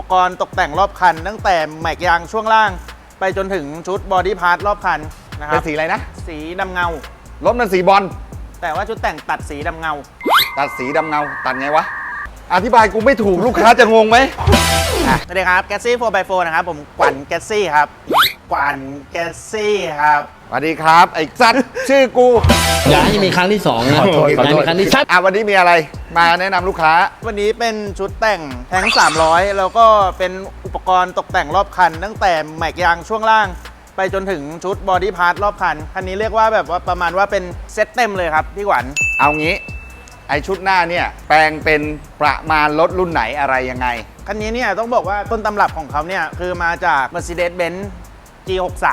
ปกรณ์ตกแต่งรอบคัน ตั้งแต่แม็กยางช่วงล่าง ไปจนถึงชุดบอดี้พาร์ทรอบคันนะคเป็รันบสีอะไรนะสีดำเงา รถมันสีบอลแต่ว่าชุดแต่งตัดสีดำเงา ตัดสีดำเงาตัดไงวะอธิบายกูไม่ถูกลูกค้าจะงงไหม สวัสดีครับแกซี่ 4x4 นะครับ ผมกวันแกซี่ครับ กวันแกซี่ครับ สวัสดีครับ ไอ้สัตว์ ชื่อกูอย่าให้มีครั้งที่สองนะขอโทษอย่าให้มีครั้งที่ชัดอะวันนี้มีอะไรมาแนะนำลูกค้า วันนี้เป็นชุดแต่งแทง300 แล้วก็เป็นอุปกรณ์ตกแต่งรอบคัน ตั้งแต่แม็กยางช่วงล่าง ไปจนถึงชุดบอดี้พาร์ทรอบคัน คันนี้เรียกว่าแบบว่าประมาณว่าเป็นเซตเต็มเลยครับพี่หวัน เอางี้ ไอชุดหน้าเนี่ย แปลงเป็นประมาณรถรุ่นไหนอะไรยังไง คันนี้เนี่ยต้องบอกว่าต้นตำรับของเขาเนี่ยคือมาจาก Mercedes-Benz G63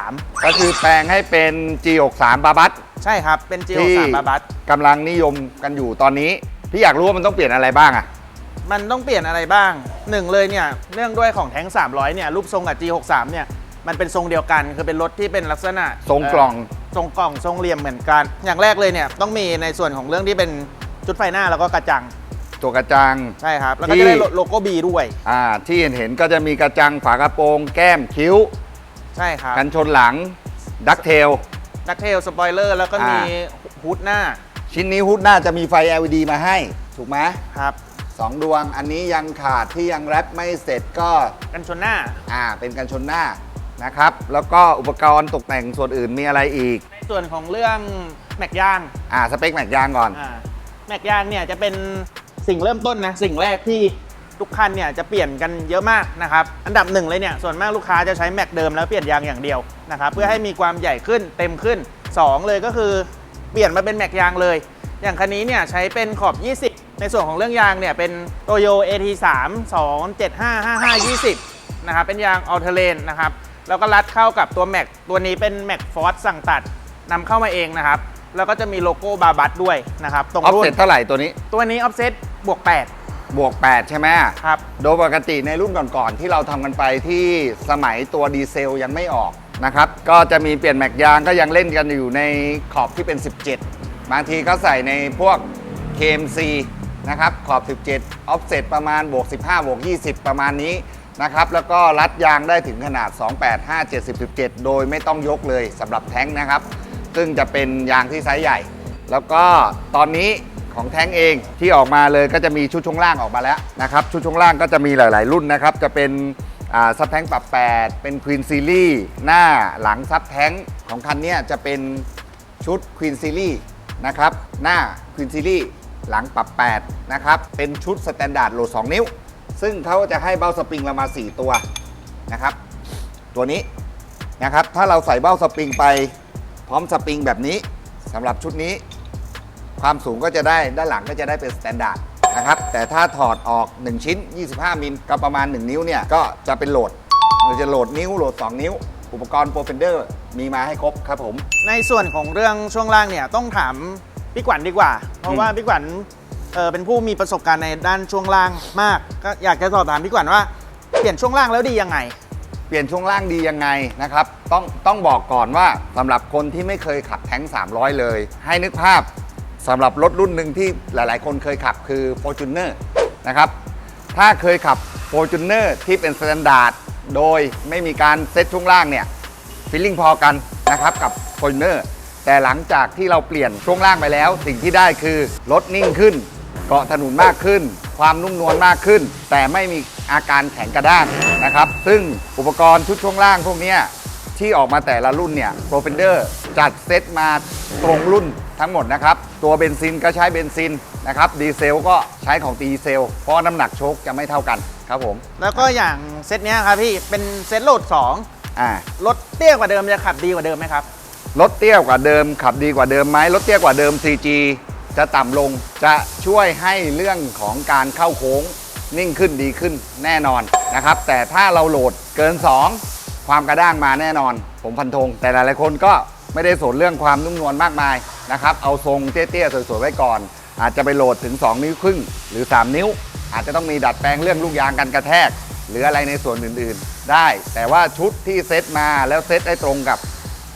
ก็คือแปลงให้เป็น G63 บาบัสใช่ครับ เป็นที่ G63 บาบัสกำลังนิยมกันอยู่ตอนนี้ พี่อยากรู้ว่ามันต้องเปลี่ยนอะไรบ้างอะมันต้องเปลี่ยนอะไรบ้างหนึ่งเลยเนี่ยเนื่องด้วยของแท้ง 300 เนี่ย รูปทรงกับ G63 เนี่ยมันเป็นทรงเดียวกัน คือเป็นรถที่เป็นลักษณะทรงกล่องเทรงกล่องทรงเหลี่ยมเหมือนกัน อย่างแรกเลยเนี่ยต้องมีในส่วนของเรื่องที่เป็นชุดไฟหน้าแล้วก็กระจังตัวกระจังใช่ครับ แล้วก็ที่จะได้โลโก้บีด้วย อ่าที่เห็นเห็นๆก็จะมีกระจังฝากระโปรง แก้มคิ้ว ใช่ครับกันชนหลังดักเทลดักเทลสปอยเลอร์แล้วก็มีอ่ฮูดหน้า ชิ้นนี้ฮุดหน้าจะมีไฟ LED มาให้ ถูกไหมครับสองดวงอันนี้ยังขาดที่ยังแรปไม่เสร็จก็กันชนหน้าอ่าเป็นกันชนหน้านะครับ แล้วก็อุปกรณ์ตกแต่งส่วนอื่นมีอะไรอีก ในส่วนของเรื่องแม็กยางอ่าสเปคแม็กยางก่อนอ่าแม็กยางเนี่ยจะเป็นสิ่งเริ่มต้นนะ สิ่งแรกที่ ทุกคันเนี่ยจะเปลี่ยนกันเยอะมากนะครับ อันดับหนึ่งเลยเนี่ยส่วนมากลูกค้าจะใช้แม็กเดิมแล้วเปลี่ยนยางอย่างเดียวนะครับเพื่อให้มีความใหญ่ขึ้นเต็มขึ้น 2 เลยก็คือเปลี่ยนมาเป็นแม็กยางเลย อย่างคันนี้เนี่ยใช้เป็นขอบ 20 ในส่วนของเรื่องยางเนี่ยเป็นโตโย AT3 275 55 20นะครับเป็นยางออ l เทเลนนะครับแล้วก็รัดเข้ากับตัวแม็กตัวนี้เป็นแม็กฟอร์สั่งตัดนำเข้ามาเองนะครับแล้วก็จะมีโลโก้บาบัสด้วยนะครับตรงออฟรุ่นเซ็ตเท่าไหร่ตัวนี้ ตัวนี้ออฟเซตบวก บวก 8 ใช่ไหม8ครับ โดยปกติในรุ่นก่อนๆที่เราทำกันไปที่สมัยตัวดีเซลยังไม่ออกนะครับ ก็จะมีเปลี่ยนแม็กยางก็ยังเล่นกันอยู่ในขอบที่เป็น 17 บางทีก็ใส่ในพวก KMC นะครับ ขอบ 17 offset ประมาณบวก 15 บวก 20 ประมาณนี้นะครับ แล้วก็รัดยางได้ถึงขนาด 285 70 17 โดยไม่ต้องยกเลยสำหรับแท้งนะครับ ซึ่งจะเป็นยางที่ไซส์ใหญ่ แล้วก็ตอนนี้ ของแท้งเองที่ออกมาเลยก็จะมีชุดช่วงล่างออกมาแล้วนะครับชุดช่วงล่างก็จะมีหลาย ๆ รุ่นนะครับจะเป็นซับแท้งปรับ 8 เป็น Queen Series หน้าหลังซับแท้งของคันนี้จะเป็นชุด Queen Series นะครับหน้า Queen Series หลังปรับ 8 นะครับ เป็นชุดสแตนดาร์ดโหลด 2 นิ้ว ซึ่งเขาจะให้เบ้าสปริงเรามา 4 ตัวนะครับ ตัวนี้นะครับ ถ้าเราใส่เบ้าสปริงไปพร้อมสปริงแบบนี้สำหรับชุดนี้ ความสูงก็จะได้ด้านหลังก็จะได้เป็นสแตนดาร์ดนะครับแต่ถ้าถอดออก 1 ชิ้น 25 มิลก็ประมาณ 1 นิ้วเนี่ยก็จะเป็นโหลดเราจะโหลดนิ้วโหลด 2 นิ้ว อุปกรณ์โปรเฟนเดอร์มีมาให้ครบครับผม ในส่วนของเรื่องช่วงล่างเนี่ยต้องถามพี่ขวัญดีกว่า เพราะว่าพี่ขวัญเอ่อเป็นผู้มีประสบการณ์ในด้านช่วงล่างมาก ก็อยากจะสอบถามพี่ขวัญว่าเปลี่ยนช่วงล่างแล้วดียังไง เปลี่ยนช่วงล่างดียังไงนะครับ ต้องต้องบอกก่อนว่าสำหรับคนที่ไม่เคยขับแท้ง300 เลย ให้นึกภาพ สำหรับรถรุ่นหนึ่งที่หลาย ๆ คนเคยขับคือ Fortuner นะครับถ้าเคยขับ Fortuner ที่เป็นสแตนดาร์ดโดยไม่มีการเซ็ตช่วงล่างเนี่ยฟีลลิ่งพอกันนะครับกับ Fortuner แต่หลังจากที่เราเปลี่ยนช่วงล่างไปแล้ว สิ่งที่ได้คือรถนิ่งขึ้น เกาะถนนมากขึ้น ความนุ่มนวลมากขึ้น แต่ไม่มีอาการแข็งกระด้างนะครับ ซึ่งอุปกรณ์ชุดช่วงล่างพวกนี้ที่ออกมาแต่ละรุ่นเนี่ยโปรเฟนเดอร์ จัดเซตมาตรงรุ่นทั้งหมดนะครับ ตัวเบนซินก็ใช้เบนซินนะครับดีเซลก็ใช้ของดีเซล เพราะน้ำหนักโชคจะไม่เท่ากันครับผม แล้วก็อย่างเซตเนี้ยครับพี่เป็นเซตโหลดอ่า2รถเตี้ยกว่าเดิมจะขับดีกว่าเดิมไหมครับรถเตี้ยกว่าเดิมขับดีกว่าเดิมไหมรถเตี้ยกว่าเดิม CG จะต่ำลงจะช่วยให้เรื่องของการเข้าโค้งนิ่งขึ้นดีขึ้นแน่นอนนะครับ แต่ถ้าเราโหลดเกิน 2 ความกระด้างมาแน่นอน ผมพันธงแต่หลายๆคนก็ ไม่ได้สนเรื่องความนุ่มนวลมากมายนะครับ เอาทรงเตี้ยๆสวยๆไว้ก่อน อาจจะไปโหลดถึง 2 นิ้วครึ่งหรือ 3 นิ้ว อาจจะต้องมีดัดแปลงเรื่องลูกยางกันกระแทก หรืออะไรในส่วนอื่นๆ ได้ แต่ว่าชุดที่เซตมาแล้วเซตได้ตรงกับ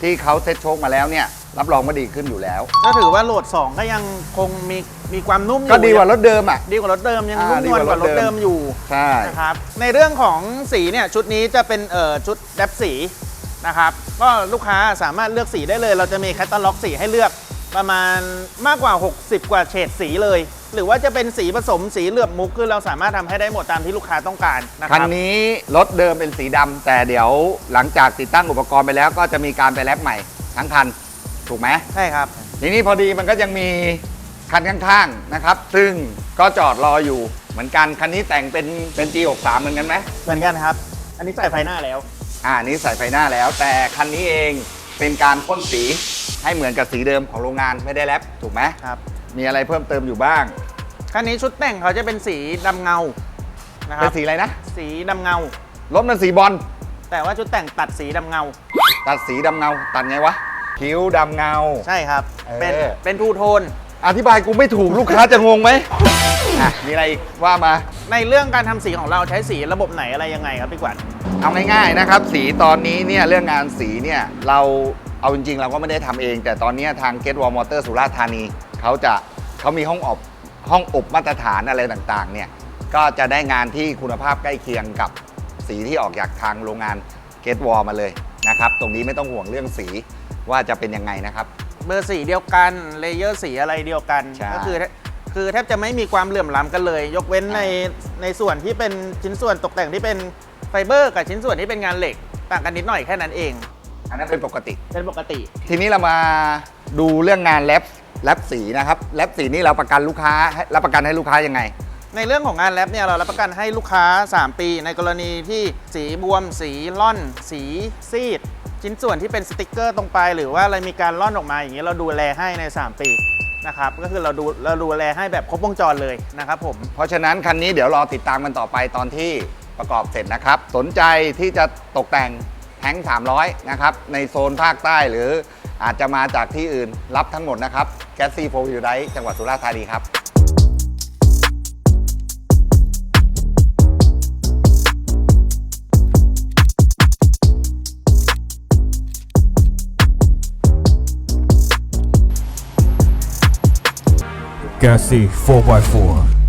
ที่เขาเซ็ตโชคมาแล้วเนี่ยรับรองว่าดีขึ้นอยู่แล้ว ก็ถือว่าโหลด 2 ก็ยังคงมีมีความนุ่มอยู่ก็ดีกว่ารถเดิมอะดีกว่ารถเดิมยังอ่านุ่มดีนวลกกว่าว่ารรถถเดิเดิมมอยู่ใช่นะครับในเรื่องของสีเนี่ยชุดนี้จะเป็นเอ่อชุดแดปสี นะครับก็ลูกค้าสามารถเลือกสีได้เลย เราจะมีแคตตาล็อกสีให้เลือกประมาณมากกว่า 60 กว่าเฉดสีเลย หรือว่าจะเป็นสีผสมสีเหลือบมุกคือเราสามารถทำให้ได้หมดตามที่ลูกค้าต้องการนะคคัรันบนี้รถเดิมเป็นสีดำแต่เดี๋ยวหลังจากติดตั้งอุปกรณ์ไปแล้ว ก็จะมีการไปแลปใหม่ทั้งคันถูกไหม ใช่ครับ ทีนี้พอดีมันก็ยังมีคันข้างๆนะครับ ซึ่งก็จอดรออยู่เหมือนกัน คันนี้แต่งเป็นเป็น G63 เหมือนกันไหม เหมือนกันครับ อันนี้ใส่ไฟหน้าแล้ว อ่านี้ใส่ไฟหน้าแล้ว แต่คันนี้เองเป็นการพ่นสีให้เหมือนกับสีเดิมของโรงงานไม่ได้แลปถูกไหมครับ มีอะไรเพิ่มเติมอยู่บ้าง คันนี้ชุดแต่งเขาจะเป็นสีดำเงานะคเป็รับนสีอะไรนะสีดำเงา รถมันสีบอลแต่ว่าชุดแต่งตัดสีดำเงา ตัดสีดำเงาตัดไงวะคิ้วดำเงา ใช่ครับ เออ เป็นเป็นทูโทน อธิบายกูไม่ถูกลูกค้าจะงงไหมอะมีอะไรอีกว่ามา ในเรื่องการทำสีของเราใช้สีระบบไหนอะไรยังไงครับพี่กวัดเอาง่ายๆนะครับ สีตอนนี้เนี่ยเรื่องงานสีเนี่ยเราเอาจริงๆ เราก็ไม่ได้ทำเอง แต่ตอนนี้ทาง Get Wall Motor สุราษฎร์ธานีเขาจะเขามีห้องอบห้องอบมาตรฐานอะไรต่างๆเนี่ยก็จะได้งานที่คุณภาพใกล้เคียงกับสีที่ออกจากทางโรงงาน Get Wall มาเลยนะครับ ตรงนี้ไม่ต้องห่วงเรื่องสีว่าจะเป็นยังไงนะครับ เบอร์สีเดียวกันเลเยอร์สีอะไรเดียวกัน ใช่ ก็คือ คือแทบจะไม่มีความเหลื่อมล้ำกันเลย ยกเว้นในในส่วนที่เป็นชิ้นส่วนตกแต่งที่เป็นไฟเบอร์ กับชิ้นส่วนที่เป็นงานเหล็ก ต่างกันนิดหน่อยแค่นั้นเอง อันนั้นเป็นปกติ เป็นปกติ ทีนี้เรามาดูเรื่องงานแลบแลบสีนะครับแลบสีนี่เราประกันลูกค้าให้รับประกันให้ลูกค้ายังไง ในเรื่องของงานแรปเนี่ยเรารับประกันให้ลูกค้า 3 ปี ในกรณีที่สีบวม สีล่อน สีซีด ชิ้นส่วนที่เป็นสติกเกอร์ตรงปลายหรือว่าอะไรมีการล่อนออกมาอย่างนี้เราดูแลให้ใน 3 ปีนะครับก็คือเราดูเราดูแลให้แบบครบวงจรเลยนะครับผม เพราะฉะนั้นคันนี้เดี๋ยวรอติดตามกันต่อไปตอนที่ประกอบเสร็จนะครับ สนใจที่จะตกแต่งแท้ง300 นะครับในโซนภาคใต้หรืออาจจะมาจากที่อื่นรับทั้งหมดนะครับแก๊สซี่โฟวิวไดจังหวัดสุราษฎร์ธานีครับ Gassy 4x4